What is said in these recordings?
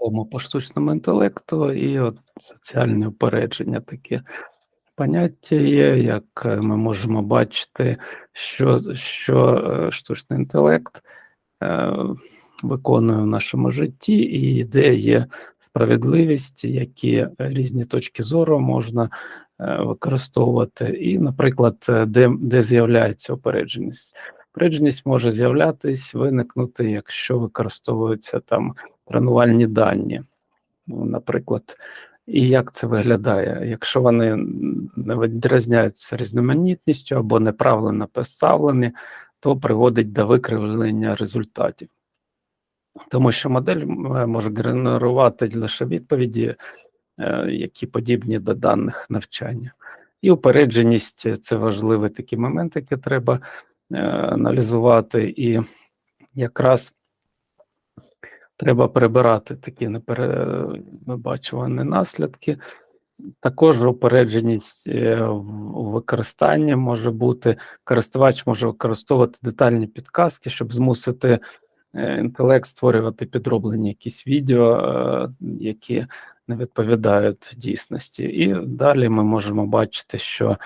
тему по штучному інтелекту і от соціальне упередження таке поняття є, як е, ми можемо бачити, що, що е, штучний інтелект е, виконує в нашому житті, і де є справедливість, які різні точки зору можна е, використовувати, і, наприклад, е, де, де з'являється упередженість. Упередженість може з'являтись, виникнути, якщо використовуються там тренувальні дані, наприклад. І як це виглядає? Якщо вони не відрізняються різноманітністю або неправильно поставлені, то приводить до викривлення результатів. Тому що модель може генерувати лише відповіді, е, які подібні до даних навчання. І упередженість це важливий такий момент, який треба е, аналізувати, і якраз треба прибирати такі непередбачувані наслідки. Також упередженість е, у використанні може бути, користувач може використовувати детальні підказки, щоб змусити е, інтелект створювати підроблені якісь відео, е, які не відповідають дійсності. І далі ми можемо бачити, що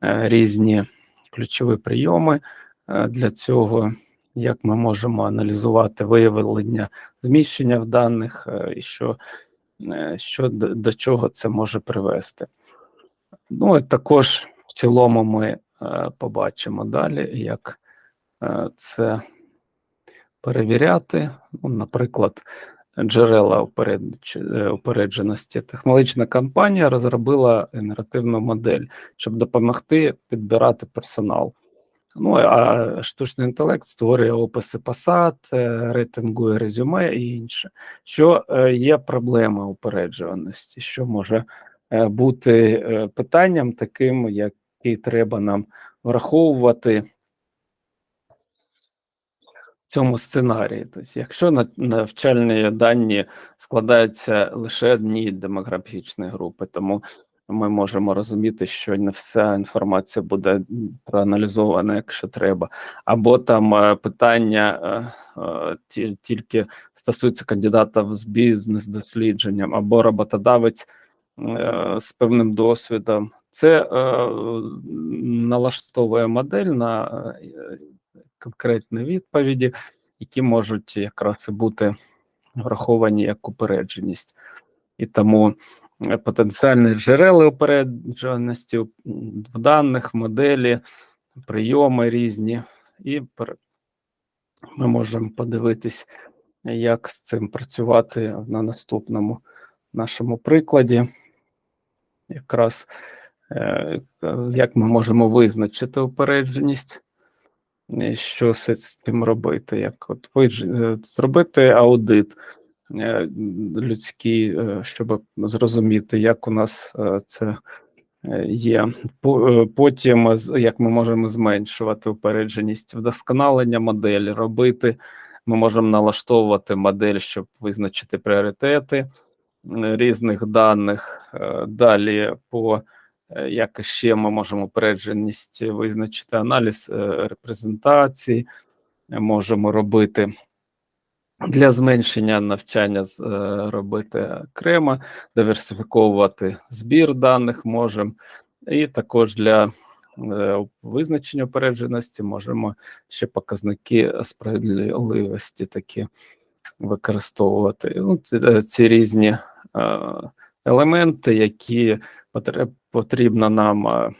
різні ключові прийоми для цього, як ми можемо аналізувати виявлення зміщення в даних, е, і що, е, що до, чого це може привести. Ну і також в цілому ми е, побачимо далі, як це перевіряти. Ну, наприклад, джерела упередженості. Технологічна компанія розробила генеративну модель, щоб допомогти підбирати персонал. Ну, а штучний інтелект створює описи посад, е, рейтингує резюме і інше. Що е, є проблема упереджуваності, що може е, бути питанням таким, який треба нам враховувати в цьому сценарії. Тобто, якщо на- навчальні дані складаються лише одні демографічні групи, тому ми можемо розуміти, що не вся інформація буде проаналізована, якщо треба, або там е, питання е, е, ті- тільки стосуються кандидатів з бізнес-дослідженням, або роботодавець з певним досвідом. Це налаштовує модель на конкретні відповіді, які можуть якраз і бути враховані як упередженість. І тому потенціальні джерела упередженості в даних, моделі, прийоми різні, і ми можемо подивитись, як з цим працювати на наступному нашому прикладі. Якраз е, як ми можемо визначити упередженість, що з цим робити, як от виж- е, зробити аудит е, людський, е, щоб зрозуміти, як у нас е, це є. Потім як ми можемо зменшувати упередженість, вдосконалення моделі робити. Ми можемо налаштовувати модель, щоб визначити пріоритети різних даних. Далі по як ще ми можемо упередженість визначити аналіз репрезентації, можемо робити для зменшення навчання е, робити окремо, диверсифіковувати збір даних можемо, і також для е, визначення упередженості можемо ще показники справедливості такі використовувати. Ну, ці, е, ці різні елементи, які потрібно нам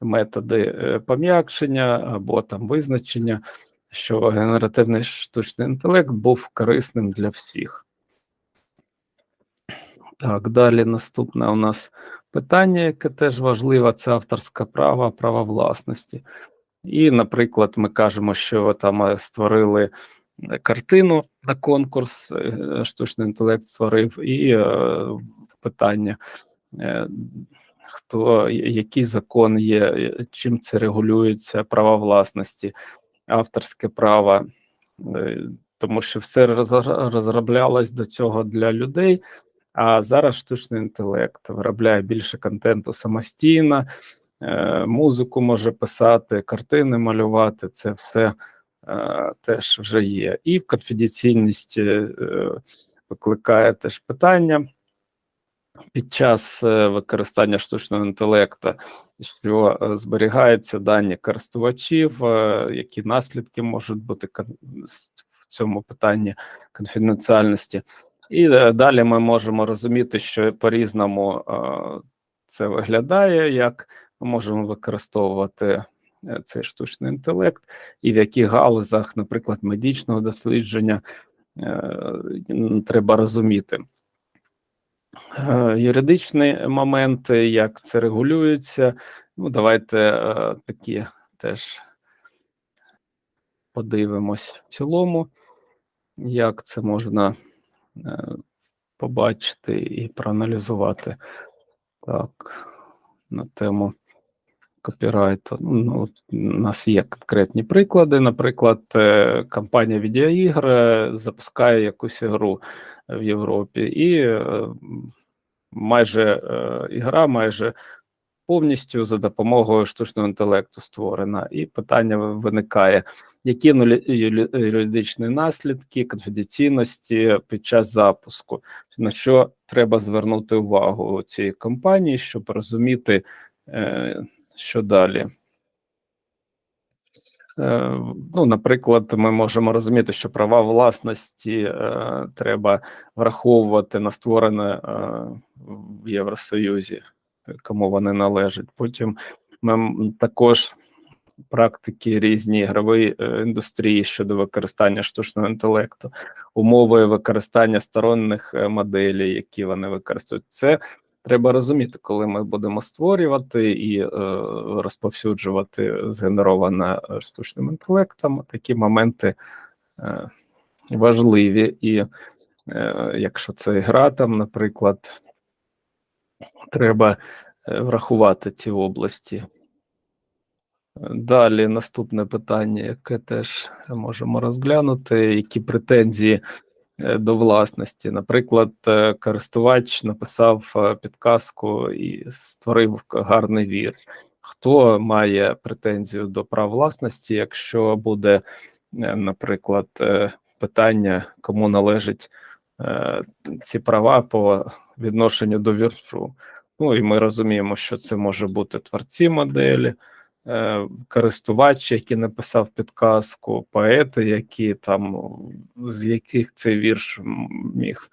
методи пом'якшення або там визначення, що генеративний штучний інтелект був корисним для всіх. Так, далі наступне у нас питання, яке теж важливе, це авторське право, право власності. І, наприклад, ми кажемо, що там е, створили е, картину на конкурс, е, штучний інтелект створив, і питання, хто який закон є, чим це регулюється, права власності, авторське право, е, тому що все розроблялось до цього для людей. А зараз штучний інтелект виробляє більше контенту самостійно, е, музику може писати, картини малювати. Це все е, теж вже є. І конфіденційність е, викликає теж питання під час е, використання штучного інтелекту, що е, зберігаються дані користувачів, е, які наслідки можуть бути в цьому питанні конфіденціальності. І далі ми можемо розуміти, що по-різному це виглядає, як ми можемо використовувати цей штучний інтелект, і в яких галузях, наприклад, медичного дослідження, треба розуміти. Е, Юридичні моменти, як це регулюється. Ну, давайте е, такі теж подивимось в цілому, як це можна е, побачити і проаналізувати. Так, на тему копірайту. Ну, у нас є конкретні приклади. Наприклад, е, компанія відеоігр е, запускає якусь ігру в Європі, і е, майже е, ігра майже повністю за допомогою штучного інтелекту створена. І питання виникає: які юридичні наслідки конфіденційності під час запуску, на що треба звернути увагу цій компанії, щоб розуміти, е, що далі. Е, Ну, наприклад, ми можемо розуміти, що права власності е, треба враховувати на створене е, в Євросоюзі, кому вони належать. Потім ми також практики різні ігрової е, індустрії щодо використання штучного інтелекту, умови використання сторонних е, моделей, які вони використовують. Це треба розуміти, коли ми будемо створювати і е, розповсюджувати згенероване штучним інтелектом. Такі моменти е, важливі, і е, якщо це гра, там, наприклад, треба е, врахувати ці області. Далі наступне питання, яке теж можемо розглянути, які претензії до власності. Наприклад, е, користувач написав е, підказку і створив гарний вірш. Хто має претензію до прав власності, якщо буде, е, наприклад, е, питання, кому належать е, ці права по відношенню до віршу? Ну і ми розуміємо, що це може бути творці моделі, е, користувач, який написав підказку, поети, які там з яких цей вірш міг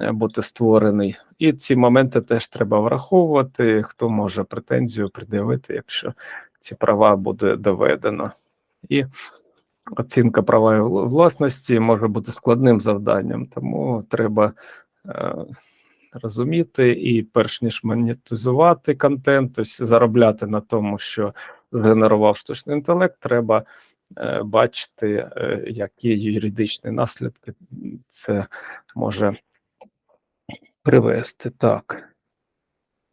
е, бути створений. І ці моменти теж треба враховувати, хто може претензію пред'явити, якщо ці права буде доведено. І оцінка права власності може бути складним завданням, тому треба е, розуміти і перш ніж монетизувати контент, тобто заробляти на тому, що згенерував штучний інтелект, треба е, бачити, е, які юридичні наслідки це може привести. Так.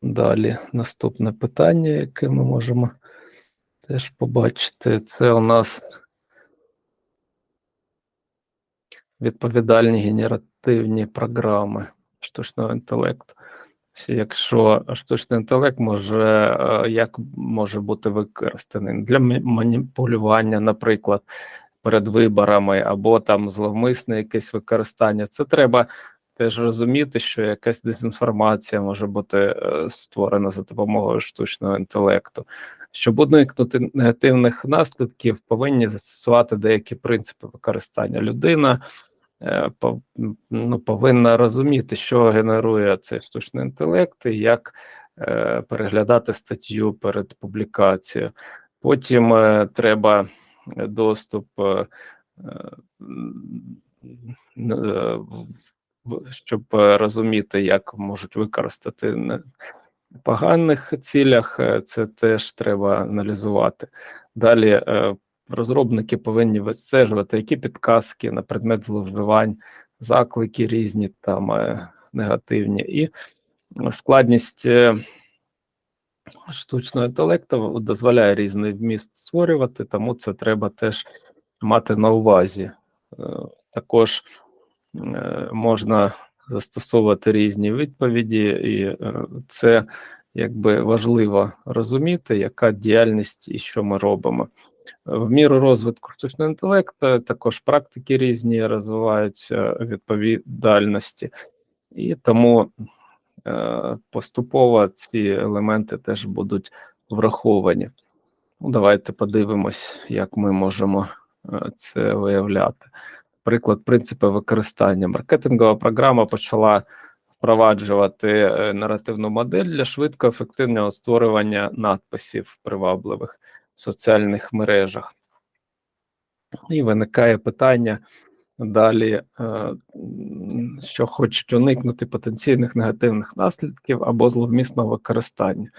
Далі наступне питання, яке ми можемо теж побачити, це у нас відповідальні генеративні програми штучного інтелекту. Якщо штучний інтелект може е, як може бути використаний для маніпулювання, наприклад, перед виборами, або там зловмисне якесь використання, це треба теж розуміти, що якась дезінформація може бути е, створена за допомогою штучного інтелекту. Щоб уникнути негативних наслідків, повинні застосувати деякі принципи використання. Людина ну, повинна розуміти, що генерує цей штучний інтелект, і як е, переглядати статтю перед публікацією. Потім е, треба доступ, е, е, е, щоб е, розуміти, як можуть використати в поганих цілях, е, це теж треба аналізувати. Далі е, розробники повинні відстежувати, які підказки на предмет зловживань, заклики різні там е, негативні, і складність е, штучного інтелекту дозволяє різний вміст створювати, тому це треба теж мати на увазі. Е, Також можна застосовувати різні відповіді, і це якби важливо розуміти, яка діяльність і що ми робимо. В міру розвитку штучного інтелекту також практики різні розвиваються відповідальності, і тому е, поступово ці елементи теж будуть враховані. Ну, Давайте подивимось, як ми можемо е, це виявляти. Приклад принципи використання. Маркетингова програма почала впроваджувати е, наративну модель для швидкого ефективного створювання надписів привабливих соціальних мережах. І виникає питання далі, е, що хочуть уникнути потенційних негативних наслідків або зловмісного використання.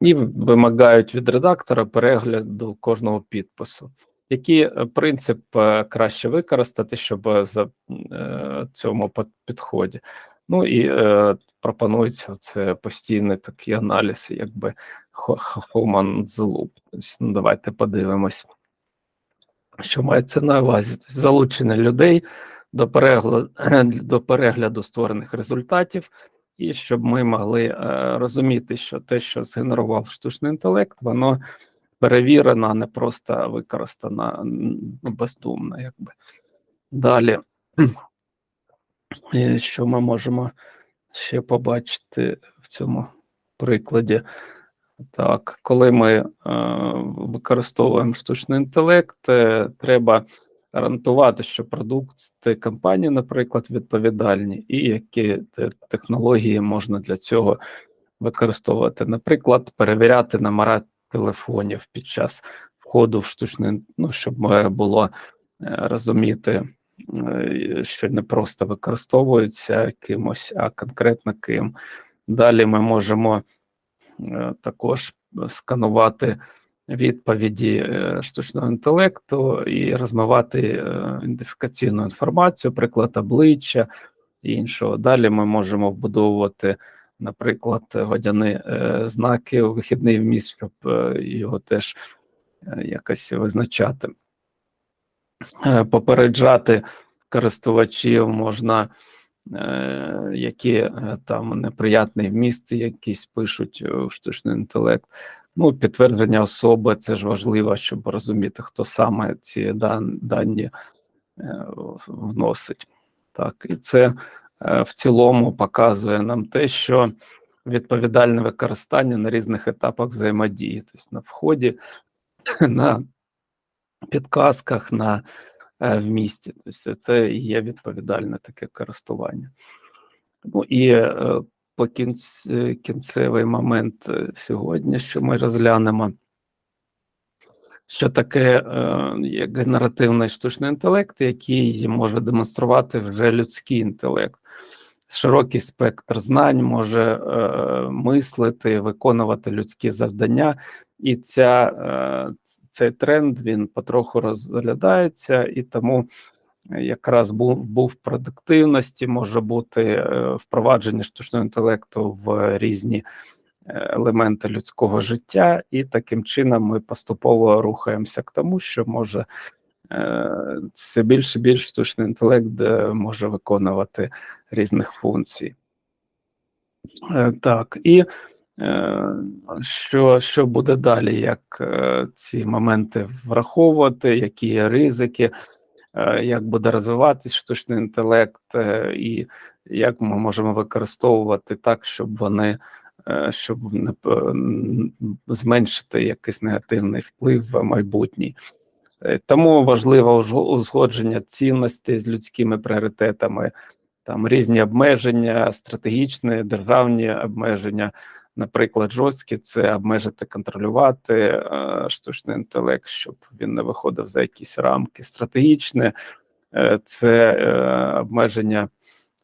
І вимагають від редактора перегляду кожного підпису. Який е, принцип е, краще використати, щоб за цьому підході? Ну і пропонується це постійний такий аналіз, якби Human. Тобто, ну, Давайте подивимось, що мається на увазі. Тобто, залучення людей до перегляду, до перегляду створених результатів, і щоб ми могли е, розуміти, що те, що згенерував штучний інтелект, воно перевірено, а не просто використано ну, бездумно. якби. Далі. Що ми можемо ще побачити в цьому прикладі? Так, коли ми е, використовуємо штучний інтелект, е, треба гарантувати, що продукти компанії, наприклад, відповідальні, і які технології можна для цього використовувати. Наприклад, перевіряти номера телефонів під час входу в штучний, ну щоб було е, розуміти. Е, що не просто використовуються кимось, а конкретно ким. Далі ми можемо е, також сканувати відповіді е, штучного інтелекту і розмивати ідентифікаційну інформацію, приклад обличчя і іншого. Далі ми можемо вбудовувати, наприклад, водяні знаки у вихідний вміст, щоб його теж якось визначати. Е, попереджати користувачів можна, е, які е, там неприятний вміст, якісь пишуть в штучний інтелект. Ну, підтвердження особи це ж важливо, щоб розуміти, хто саме ці дані вносить. Так, і це в цілому показує нам те, що відповідальне використання на різних етапах взаємодії, тобто на вході, на підказках на е, в місті. Тобто це є відповідальне таке користування. Ну і е, по кінць, кінцевий момент е, сьогодні, що ми розглянемо, що таке як генеративний штучний інтелект, який може демонструвати вже людський інтелект. Широкий спектр знань може е, мислити, виконувати людські завдання, і ця, е, цей тренд він потроху розглядається, і тому якраз був був продуктивності, може бути е, впровадження штучного інтелекту в різні е, елементи людського життя, і таким чином ми поступово рухаємося к тому, що може все більше і більше штучний інтелект може виконувати різних функцій. Так, і Е, що що буде далі, як е, ці моменти враховувати, які є ризики, е, як буде розвиватись штучний інтелект, і як ми можемо використовувати так, щоб вони щоб зменшити якийсь негативний вплив в майбутній. Тому важливо узгодження цінностей з людськими пріоритетами, там різні обмеження, стратегічні державні обмеження наприклад, жорсткі це обмежити, контролювати е, штучний інтелект, щоб він не виходив за якісь рамки. Стратегічне це е, обмеження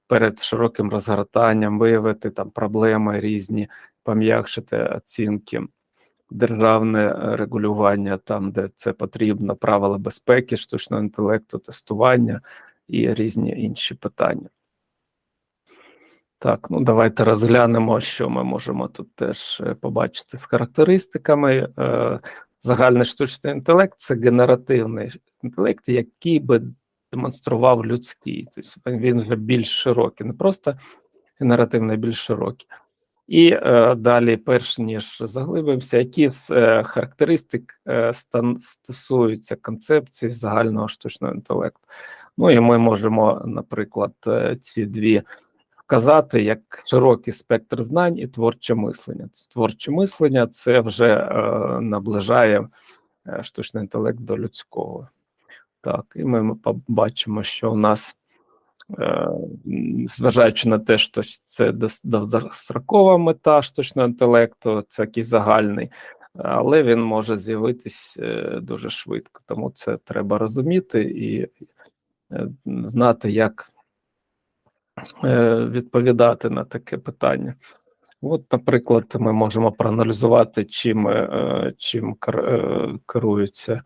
перед широким розгортанням, виявити там проблеми різні, пом'якшити оцінки. Державне регулювання там, де це потрібно, правила безпеки, штучного інтелекту, тестування і різні інші питання. Так, ну давайте розглянемо, що ми можемо тут теж е, побачити з характеристиками. Е, загальний штучний інтелект це генеративний інтелект, який би демонстрував людський. Тобто він вже більш широкий, не просто генеративний, більш широкий. І е, далі, перш ніж заглибимося, які з е, характеристик е, стан, стосуються концепції загального штучного інтелекту. Ну і ми можемо, наприклад, е, ці дві вказати як широкий спектр знань і творче мислення. Творче мислення це вже е, наближає е, штучний інтелект до людського. Так, і ми побачимо, що у нас, е, зважаючи на те, що це довгострокова мета штучного інтелекту, це якийсь загальний, але він може з'явитись е, дуже швидко. Тому це треба розуміти і е, знати, як відповідати на таке питання. От, наприклад, ми можемо проаналізувати, чим чим керуються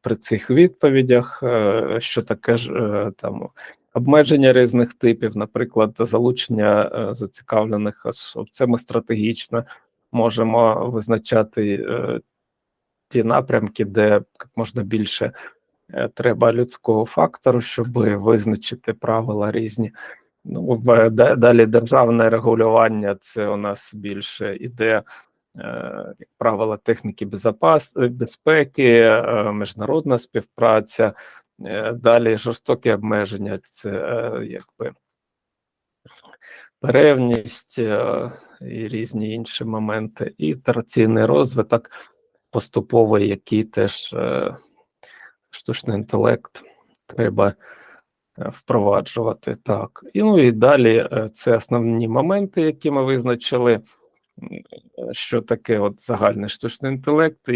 при цих відповідях, е, що таке ж е, там обмеження різних типів, наприклад, залучення е, зацікавлених особ. Це ми стратегічно можемо визначати ті напрямки, де як можна більше треба людського фактору, щоб визначити правила різні. Ну, в далі державне регулювання це у нас більше іде Е, як правила техніки безпеки, безпеки, е, міжнародна співпраця, е, далі жорстокі обмеження, це якби перевність і різні інші моменти, і ітераційний розвиток поступовий, який теж штучний інтелект треба впроваджувати. Так, і ну і далі це основні моменти, які ми визначили що таке от загальний штучний інтелект, і,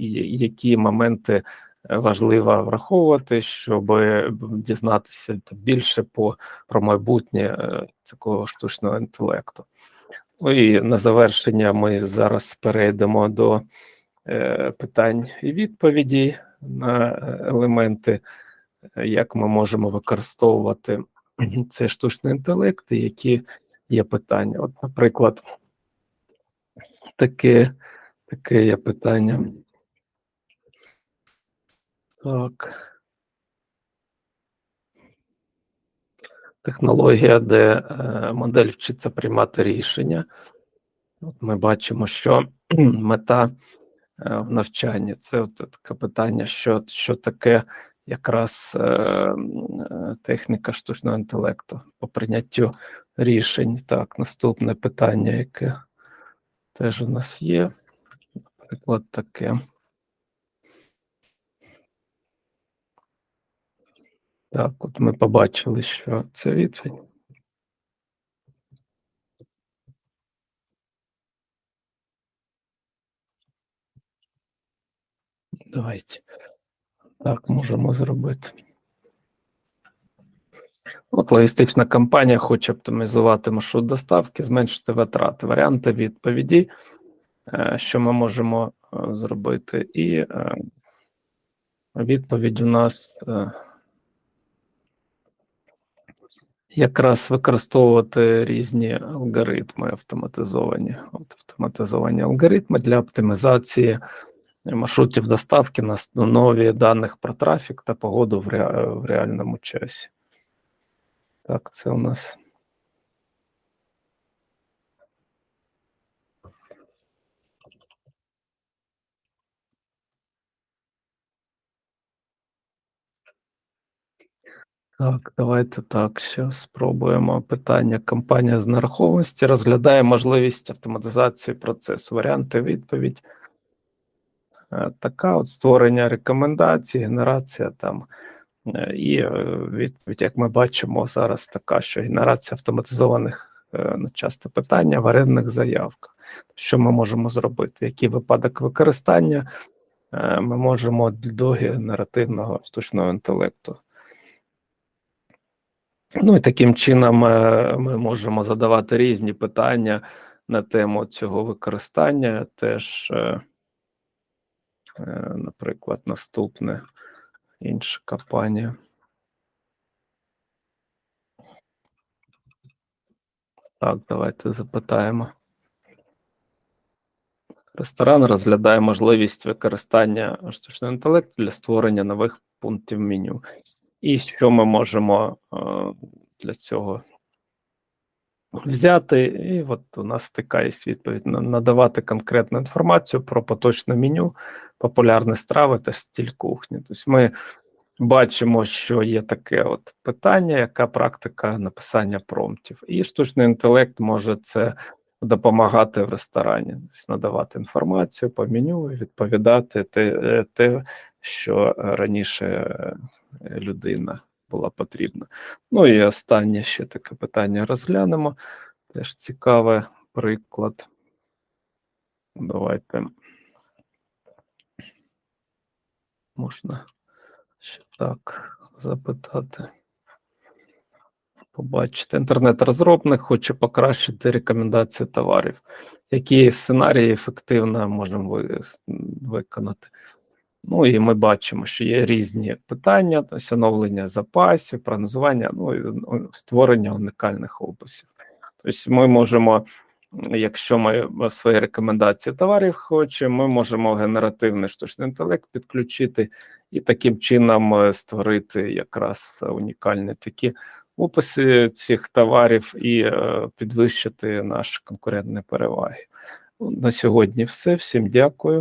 і які моменти важливо враховувати, щоб дізнатися більше по про майбутнє е, такого штучного інтелекту. Ну і на завершення ми зараз перейдемо до е, питань і відповідей на елементи, як ми можемо використовувати цей штучний інтелект, і які є питання. От, наприклад. Таке таке є питання. Так. Технологія, де е, модель вчиться приймати рішення. От Ми бачимо, що мета е, в навчанні це от таке питання, що що таке якраз е, е, техніка штучного інтелекту по прийняттю рішень. Так, наступне питання, яке теж у нас є, наприклад, таке. Так, от ми побачили, що це відповідь. Давайте. Так, можемо зробити. От логістична компанія хоче оптимізувати маршрут доставки, зменшити витрати, варіанти відповіді, е, що ми можемо е, зробити, і е, відповідь у нас якраз використовувати різні алгоритми автоматизовані, От автоматизовані алгоритми для оптимізації маршрутів доставки на основі даних про трафік та погоду в реальному часі. Так, це у нас. Так, давайте так, ще спробуємо питання. Компанія з нерухомості розглядає можливість автоматизації процесу. Варіанти відповідь. Е, така от створення рекомендацій, генерація там Е, і е, відповідь, як ми бачимо, зараз така, що генерація автоматизованих на часто питання в орендних заявках. Що ми можемо зробити? Який випадок використання ми можемо до генеративного штучного інтелекту? Ну і таким чином ми можемо задавати різні питання на тему цього використання. Теж, наприклад, наступне інша компанія. Так, давайте запитаємо. Ресторан розглядає можливість використання штучного інтелекту для створення нових пунктів меню. І що ми можемо е, для цього взяти, і от у нас є відповідь: на- надавати конкретну інформацію про поточне меню, популярні страви та стиль кухні. Тобто ми бачимо, що є таке от питання, яка практика написання промптів. І штучний інтелект може це допомагати в ресторані, надавати інформацію по меню, відповідати те, е, те що раніше е, людина була потрібна. Ну і останнє ще таке питання розглянемо. Теж цікавий приклад. Давайте. Можна ще так запитати. Побачите, інтернет-розробник хоче покращити рекомендації товарів. Які сценарії ефективно можемо виконати? Ну і ми бачимо, що є різні питання, оновлення запасів, прогнозування, ну і ну, створення унікальних описів. Тобто ми можемо, якщо ми свої рекомендації товарів хочемо, ми можемо генеративний штучний інтелект підключити і таким чином е, створити якраз унікальні такі описи цих товарів і е, підвищити наші конкурентні переваги. Ну, На сьогодні все. Всім дякую.